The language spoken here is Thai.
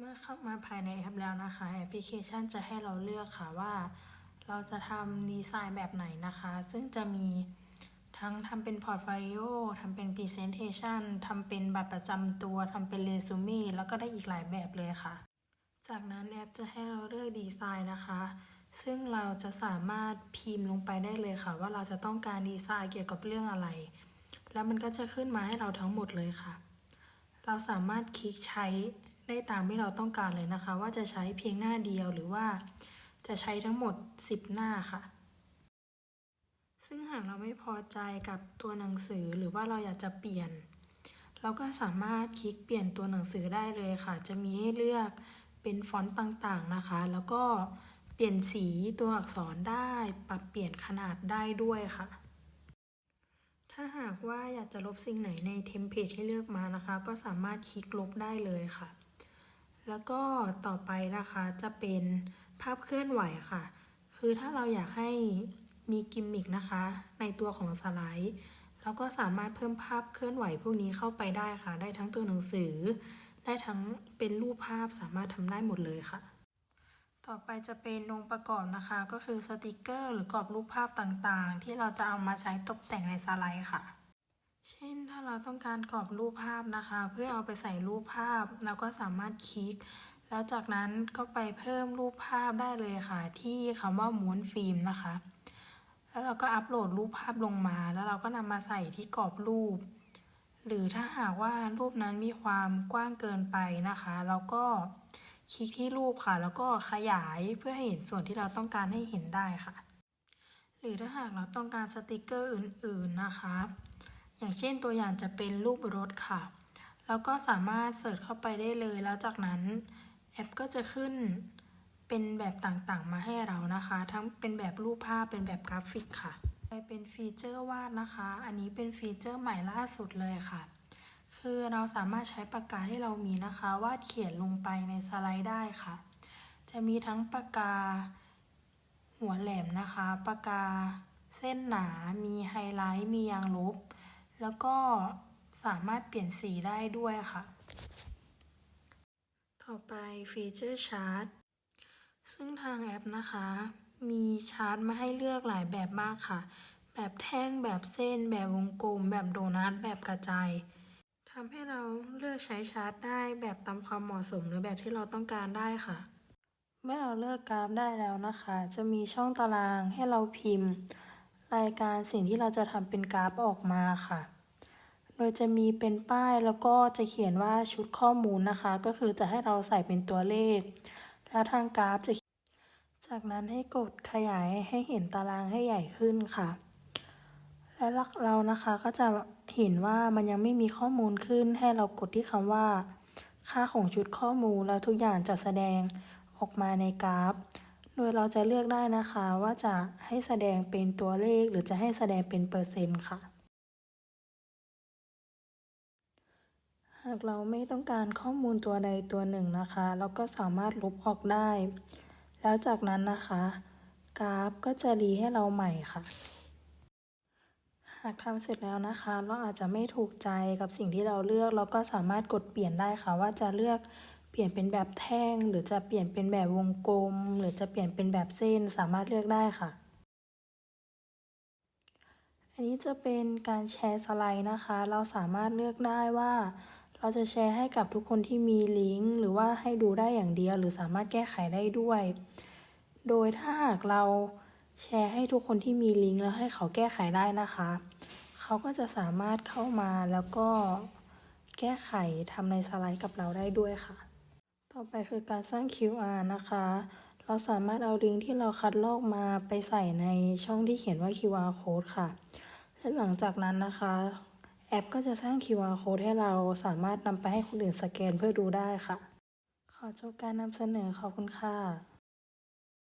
เมื่อเข้ามาภายในแอปแล้วนะคะแอปพลิเคชันจะให้เราเลือกค่ะว่า เราจะทำดีไซน์แบบไหนนะคะ ซึ่งจะมีทั้งทำเป็นพอร์ตโฟลิโอทำเป็นพรีเซนเทชันทำเป็นบัตรประจำตัวทำเป็นเรซูเม่แล้วก็ได้อีกหลายแบบเลยค่ะ จากนั้นแอปจะให้เราเลือกดีไซน์นะคะ ซึ่งเราจะสามารถพิมพ์ลงไปได้เลยค่ะ ว่าเราจะต้องการดีไซน์เกี่ยวกับเรื่องอะไร แล้วมันก็จะขึ้นมาให้เราทั้งหมดเลยค่ะ เราสามารถคลิกใช้ ได้ตามที่เราต้องการเลยนะคะ ว่าจะใช้เพียงหน้าเดียวหรือว่าจะใช้ทั้งหมด 10 หน้าค่ะ ซึ่งหากเราไม่พอใจกับตัวหนังสือหรือว่าเราอยากจะเปลี่ยน เราก็สามารถคลิกเปลี่ยนตัวหนังสือได้เลยค่ะ จะมีให้เลือกเป็นฟอนต์ต่างๆนะคะ แล้วก็เปลี่ยนสีตัวอักษรได้ปรับเปลี่ยนขนาดได้ด้วยค่ะ ถ้าหากว่าอยากจะลบสิ่งไหนในเทมเพลตที่เลือกมานะคะ ก็สามารถคลิกลบได้เลยค่ะ แล้วก็ต่อไปนะคะจะเป็นภาพเคลื่อนไหวค่ะ คือถ้าเราอยากให้มีกิมมิกนะคะ ในตัวของสไลด์เราก็สามารถเพิ่มภาพเคลื่อนไหวพวกนี้เข้าไปได้ค่ะ ได้ทั้งตัวหนังสือ ได้ทั้งเป็นรูปภาพสามารถทำได้หมดเลยค่ะ ต่อไปจะเป็นองค์ประกอบนะคะ ก็คือสติกเกอร์ หรือกรอบรูปภาพต่างๆ ที่เราจะเอามาใช้ตกแต่งในสไลด์ค่ะาเราต้องการกรอบรูปภาพนะคะ เพื่อเอาไปใส่รูปภาพเราก็สามารถคลิก แล้วจากนั้นก็ไปเพิ่มรูปภาพได้เลยค่ะ ที่คำว่าม้วนฟิล์มนะคะ แล้วเราก็อัปโหลดรูปภาพลงมา แล้วเราก็นำมาใส่ที่กรอบรูป หรือถ้าหากว่ารูปนั้นมีความกว้างเกินไปนะคะ เราก็คลิกที่รูปค่ะ แล้วก็ขยายเพื่อให้เห็นส่วนที่เราต้องการให้เห็นได้ค่ะ หรือถ้าหากเราต้องการสติกเกอร์อื่น ๆนะคะ อย่างเช่นตัวอย่างจะเป็นรูปรถค่ะ แล้วก็สามารถเสิร์ชเข้าไปได้เลย แล้วจากนั้นแอปก็จะขึ้นเป็นแบบต่างๆ มาให้เรานะคะ ทั้งเป็นแบบรูปภาพเป็นแบบกราฟิกค่ะไปเป็นฟีเจอร์วาดนะคะ อันนี้เป็นฟีเจอร์ใหม่ล่าสุดเลยค่ะ คือเราสามารถใช้ปากกาที่เรามีนะคะ วาดเขียนลงไปในสไลด์ได้ค่ะ จะมีทั้งปากกาหัวแหลมนะคะ ปากกาเส้นหนา มีไฮไลท์ มียางลบ แล้วก็สามารถเปลี่ยนสีได้ด้วยค่ะ ต่อไปฟีเจอร์ชาร์ตซึ่งทางแอปนะคะ มีชาร์ตมาให้เลือกหลายแบบมากค่ะ แบบแท่งแบบเส้น แบบวงกลม แบบโดนัทแบบกระจายทำให้เราเลือกใช้ชาร์ตได้แบบตามความเหมาะสมหรือแบบที่เราต้องการได้ค่ะ เมื่อเราเลือกกราฟได้แล้วนะคะ จะมีช่องตารางให้เราพิมพ์ รายการสิ่งที่เราจะทำเป็นกราฟออกมาค่ะ โดยจะมีเป็นป้ายแล้วก็จะเขียนว่าชุดข้อมูลนะคะ ก็คือจะให้เราใส่เป็นตัวเลข แล้วทางกราฟจะ จากนั้นให้กดขยายให้เห็นตารางให้ใหญ่ขึ้นค่ะ และเรานะคะก็จะเห็นว่ามันยังไม่มีข้อมูลขึ้น ให้เรากดที่คำว่า ค่าของชุดข้อมูลแล้วทุกอย่างจะแสดงออกมาในกราฟ โดยเราจะเลือกได้นะคะว่าจะให้แสดงเป็นตัวเลขหรือจะให้แสดงเป็นเปอร์เซ็นต์ค่ะ หากเราไม่ต้องการข้อมูลตัวใดตัวหนึ่งนะคะ เราก็สามารถลบออกได้ แล้วจากนั้นนะคะ กราฟก็จะรีให้เราใหม่ค่ะหากทำเสร็จแล้วนะคะ เราอาจจะไม่ถูกใจกับสิ่งที่เราเลือก เราก็สามารถกดเปลี่ยนได้ค่ะว่าจะเลือก ลี่ยนเป็นแบบแท่ง หรือจะเปลี่ยนเป็นแบบวงกลม หรือจะเปลี่ยนเป็นแบบเส้นสามารถเลือกได้ค่ะ อันนี้จะเป็นการแชร์สไลด์นะคะ เราสามารถเลือกได้ว่า เราจะแชร์ให้กับทุกคนที่มีลิงก์ หรือว่าให้ดูได้อย่างเดียว หรือสามารถแก้ไขได้ด้วย โดยถ้าหากเราแชร์ให้ทุกคนที่มีลิงก์แล้วให้เขาแก้ไขได้นะคะ เขาก็จะสามารถเข้ามาแล้วก็แก้ไขทำในสไลด์กับเราได้ด้วยค่ะ ต่อไปคือการสร้าง QR นะคะ เราสามารถเอาลิงก์ที่เราคัดลอกมาไปใส่ในช่องที่เขียนว่า QR code ค่ะ และหลังจากนั้นนะคะ แอปก็จะสร้าง QR code ให้เราสามารถนำไปให้คนอื่นสแกนเพื่อดูได้ค่ะ ขอจบการนำเสนอขอบคุณค่ะ